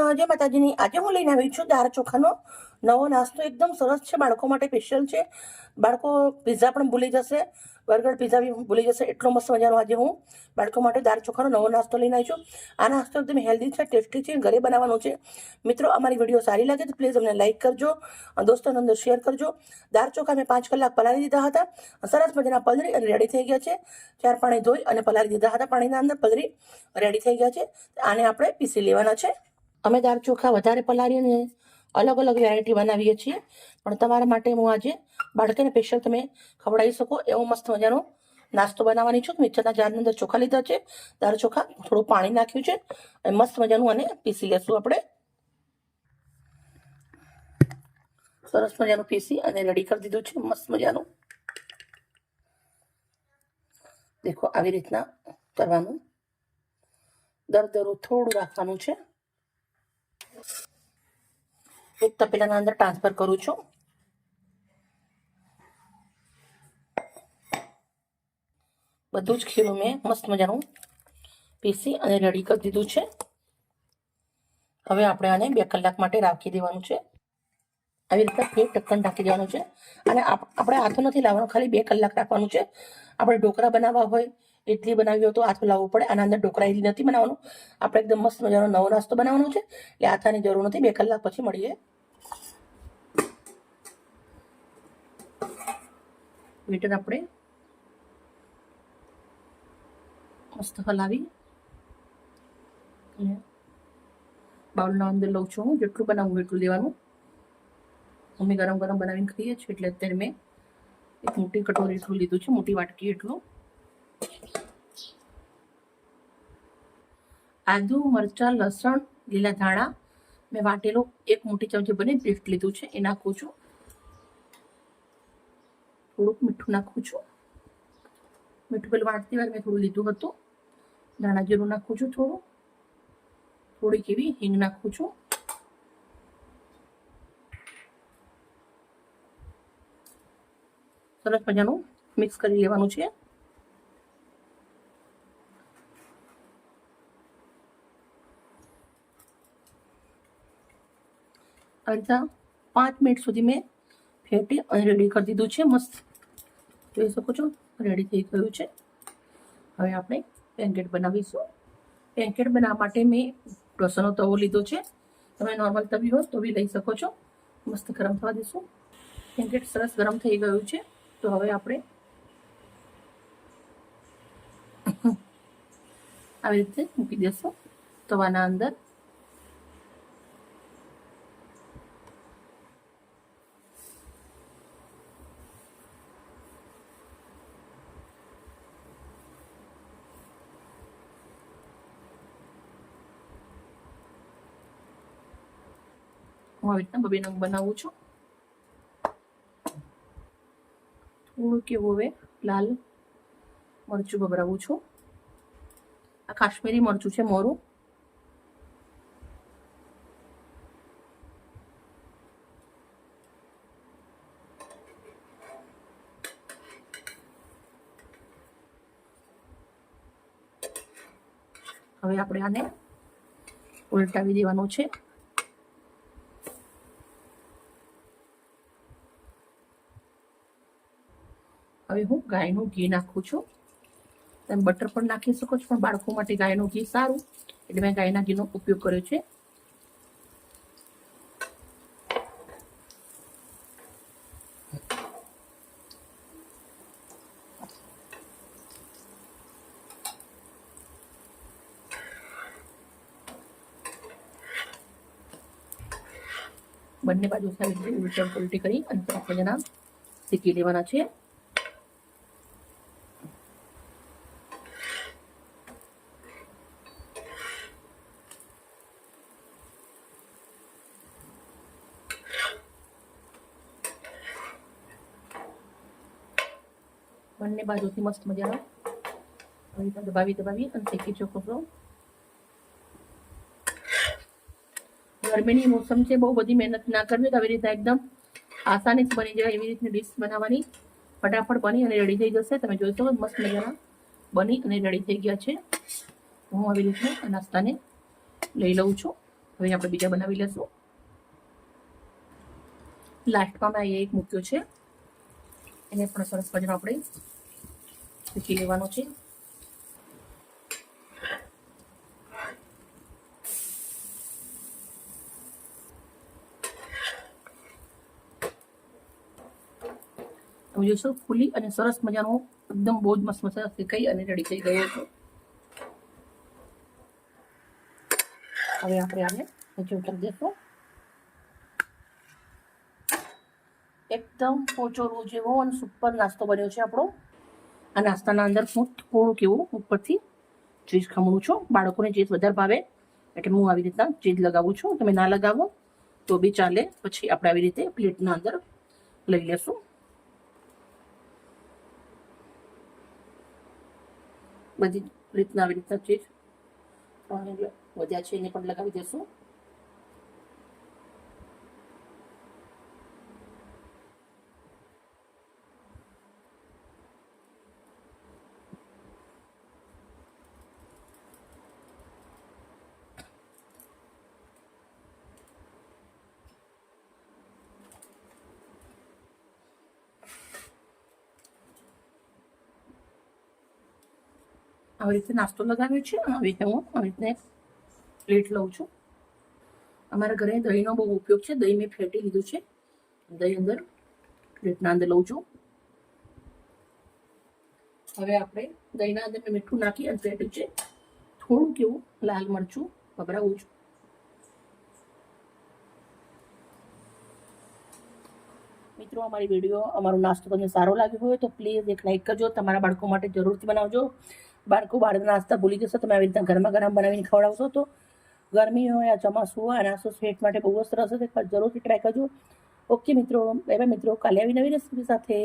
કૃષ્ણ જય માતાજીની, આજે હું લઈને આવી છું દાળ ચોખાનો નવો નાસ્તો. એકદમ સરસ છે. બાળકો માટે સ્પેશિયલ છે. બાળકો પીઝા પણ ભૂલી જશે. બર્ગર પીઝા બી ભૂલી જશે. એટલો મસ્ત મજાનો આજે હું બાળકો માટે દાળ ચોખાનો નવો નાસ્તો લઈને આવી છું. આ નાસ્તો એકદમ હેલ્ધી છે ટેસ્ટી છે, ઘરે બનાવવાનો છે. મિત્રો, અમારી વીડિયો સારી લાગે તો પ્લીઝ અમને લાઇક કરજો. દોસ્તોને અંદર શેર કરજો. દાળ ચોખા મેં પાંચ કલાક પલાળી દીધા હતા. સરસ મજાના પલરી અને રેડી થઈ ગયા છે. ચાર પાણી ધોઈ અને પલાળી દીધા હતા પાણીના અંદર. પલરી રેડી થઈ ગયા છે. આને આપણે પીસી લેવાના છે. અમે દાળ ચોખા વધારે પલાળીને અલગ અલગ વેરાયટી બનાવીએ છીએ. પણ તમારા માટે હું આજે બાળકને સ્પેશિયલ તમે ખવડાવી શકો એવો મસ્ત મજાનો નાસ્તો બનાવવાની છું. મિક્સરના જારની અંદર ચોખા લીધા છે. દાળ ચોખા, થોડું પાણી નાખ્યું છે. અને મસ્ત મજાનું આને પીસી લેશું આપણે. સરસ મજાનું પીસી અને રેડી કરી દીધું છે મસ્ત મજાનું. દેખો, આવી રીતના કરવાનું. દર દરો થોડું રાખવાનું છે. એક તપેલાના અંદર ટ્રાન્સફર કરું છું. બધું જ ખીરું મેં મસ્ત મજાનું પીસી અને રેડી કરી દીધું છે. હવે આપણે આને બે કલાક માટે રાખી દેવાનું છે. આવી રીતે બે ઢક્કન ઢાંકી દેવાનું છે. અને આપણે હાથો નથી લાવવાનું, ખાલી બે કલાક રાખવાનું છે. આપણે ઢોકળા બનાવવા હોય ઇડલી બનાવી હોય તો હાથ લાવવું પડે, આના અંદર ઢોકળા ઇડલી નથી બનાવવાનું. આપણે એકદમ મસ્ત મજાનો નવો નાસ્તો બનાવવાનો છે, એટલે હાથાની જરૂર નથી, બે કલાક પછી મળીએ. બેટર આપણે મસ્ત હલાવી. બાઉલના અંદર લઉં છું હું, જેટલું બનાવું એટલું લેવાનું. મમ્મી ગરમ ગરમ બનાવીને ખાઈએ છીએ, એટલે અત્યારે મેં એક મોટી કટોરી એટલું લીધું છે, મોટી વાટકી એટલું. આદુ, મરચાં, લસણ, લીલા ધાણા. મેં વાટેલો એક મોટી ચમચી બની પેસ્ટ લીધું છે, એ નાખું છું. થોડુંક મીઠું નાખું છું. મીઠું પેલું વાટતી વાર મેં થોડું લીધું હતું. ધાણા જીરું નાખું છું થોડું. થોડીક એવી હિંગ નાખું છું. સરસ મજાનું મિક્સ કરી લેવાનું છે. અડધા પાંચ મિનિટ સુધી મેં ફેટી અને રેડી કરી દીધું છે, મસ્ત. જોઈ શકો છો, રેડી થઈ ગયું છે. હવે આપણે પેનકેટ બનાવીશું. પેનકેટ બનાવવા માટે મેં ઢોસાનો તવો લીધો છે. તમે નોર્મલ તવી હોય તો બી લઈ શકો છો. મસ્ત ગરમ થવા દઈશું. પેનકેટ સરસ ગરમ થઈ ગયું છે. તો હવે આપણે આવી રીતે મૂકી દેશો તવાના અંદર. હું આવી રીતના બબે બનાવું છું. થોડુંક કેવું હવે લાલ મરચું બબરાવું છું. આ કાશ્મીરી મરચું છે મોરું. હવે આપણે આને ઉલટાવી દેવાનું છે. હવે હું ગાયનું ઘી નાખું છું. તમે બટર પણ નાખી શકો છો, પણ બાળકો માટે ગાયનું ઘી સારું. એટલે મેં ગાયના ઘીનો ઉપયોગ કર્યો છે. બંને બાજુ સારી રીતે ઉલટમ ઉલટી કરી અને આપણે મજાના શીખી લેવાના છે. બંને બાજુથી મસ્ત મજાનો. દબાવી દબાવી અને શેકી શકો છો ગરમીની મોસમ છે, બહુ બધી મહેનત ના કરવી તો આવી રીતના એકદમ આસાની જ બની જાય એવી રીતની ડીશ બનાવવાની. ફટાફટ બની અને રેડી થઈ જશે. તમે જોઈ શકો મસ્ત મજાના બની અને રેડી થઈ ગયા છે. હું આવી રીતના નાસ્તાને લઈ લઉં છું. હવે આપણે બીજા બનાવી લેશું. લાસ્ટમાં મેં એક મૂક્યો છે. એને પણ સરસ મજાનો આપણે શીખી લેવાનું છે. તમે જોશો, ફૂલી અને સરસ મજાનો, એકદમ બહુ જ મસ્ત મસાલા શેકાઈ અને રેડી થઈ ગયો હતો હવે આપણે આને નીચે ઉતારી દઈશું એકદમ પોચો રોજ એવો અને સુપર નાસ્તો બન્યો છે આપણો. આ નાસ્તાના અંદર હું થોડુંક એવું ઉપરથી ચીઝ ખમણું છું. બાળકોને ચીઝ વધારે ભાવે એટલે હું આવી રીતના ચીઝ લગાવું છું. તમે ના લગાવો તો બી ચાલે. પછી આપણે આવી રીતે પ્લેટના અંદર લઈ લેશું. બધી રીતના આવી રીતના ચીજ વધ્યા છે એને પણ લગાવી દઈશું આવી રીતે નાસ્તો લગાવ્યો છે. આવી રીતે હું આવી રીતે પ્લેટ લઉં છું. અમારા ઘરે દહીંનો બહુ ઉપયોગ છે. દહીં મેં ફેટી લીધું છે. દહીં અંદર પ્લેટના અંદર લઉં છું. હવે આપણે દહીંના અંદર મેં મીઠું નાખી અને ફેટ્યું છે થોડું કેવું લાલ મરચું વપરાવું છું. મિત્રો, અમારી વીડિયો અમારો નાસ્તો તમને સારો લાગ્યો હોય તો પ્લીઝ એક લાઈક કરજો. તમારા બાળકો માટે જરૂરથી બનાવજો. બાળકો બહારના નાસ્તા ભૂલી જશે, તમે આવી રીતના ગરમા ગરમ બનાવીને ખવડાવશો તો ગરમી હોય આ ચોમાસું હોય નાસ્તો સ્વેટ માટે બહુ જ સરસ હશે જરૂરથી ટ્રાય કરજો. ઓકે મિત્રો બાય બાય મિત્રો, કાલે આવી નવી રેસીપી સાથે.